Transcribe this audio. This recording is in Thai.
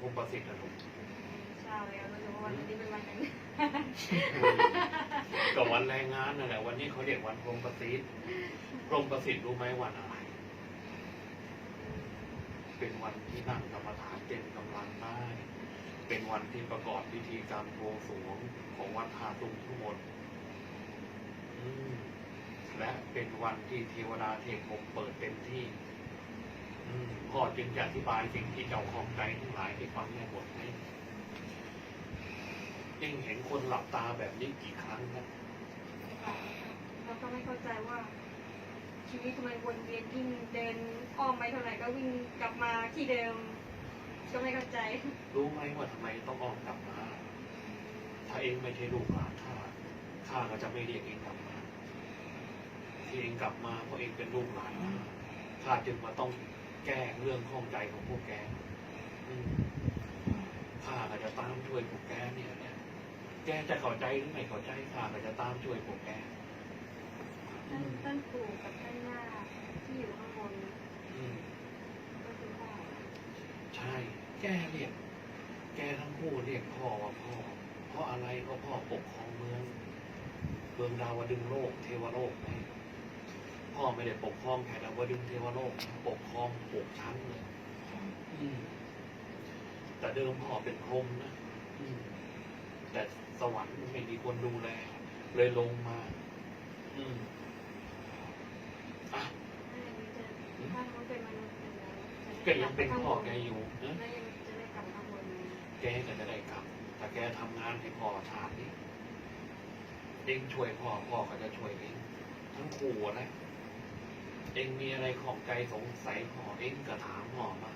พรหมประสิทธิ์นะลูกเช้าแล้วโดยเฉพาะวันนี้เป็นวันนั้นกับวันแรงงานนั่นแหละวันนี้เขาเรียกวันพรหมประสิทธิ์พรหมประสิทธิ์รู้ไหมวันอะไร เป็นวันที่นั่งกรรมฐานเต็มกำลังได้เป็นวันที่ประกอบพิธีกรรมบวงสรวงของวัดท่าตุงทุกมนอืมและเป็นวันที่เทวดาเทพพรหมเปิดเต็มที่อืมพ่อ จึงจะอธิบายสิ่งที่เจ้าของใจทั้งหลายให้ฟังในบทนี้เองเห็นคนหลับตาแบบนี้กี่ครั้งนะเราก็ไม่เข้าใจว่า ชีวิตทำไมวนเวียนยิ่งเดินอ้อมไปเท่าไหร่ก็วิ่งกลับมาที่เดิม ก็ไม่เข้าใจ รู้ไหมว่าทำไมต้องออกกลับมา ถ้าเองไม่ใช่ลูกหลานข้าข้าก็จะไม่เรียกเองกลับมาที่เองกลับมาเพราะเองเป็นลูกหลานข้าข้าจึงมาต้อง แก้เรื่องข้องใจของพวกแกอืมข้าก็จะตามช่วยพวกแกเนี่ยเนี่ยแกจะเข้าใจหรือไม่เข้าใจข้าก็จะตามช่วยพวกแกท่านท่านปู่กับท่านย่าที่อยู่ข้างบนอืมก็คือพ่อใช่ แกเรียกแกทั้งคู่เรียกพ่อว่าพ่อ เพราะอะไรก็พ่อปกครองเมือง เมืองดาวดึงส์โลก เทวโลกไง พ่อไม่ได้ปกครองแค่ดาวดึงส์เทวโลกนะปกครองหกชั้นเลยอืมแต่เดิมพ่อเป็นพรหมนะอืมแต่สวรรค์ไม่มีคนดูแล เลยลงมา อืมอะถ้าเขาเป็นมนุษย์ไปแล้วแกยังเป็นพ่อแกอยู่นะแล้วยังจะได้กลับข้างบนไหมแกก็จะได้กลับ แต่แกทำงานให้พ่อชาตินี้เองช่วยพ่อพ่อก็จะช่วยเองทั้งคู่นะ เองมีอะไรของใจสงสัยขอเองก็ถามห่อมา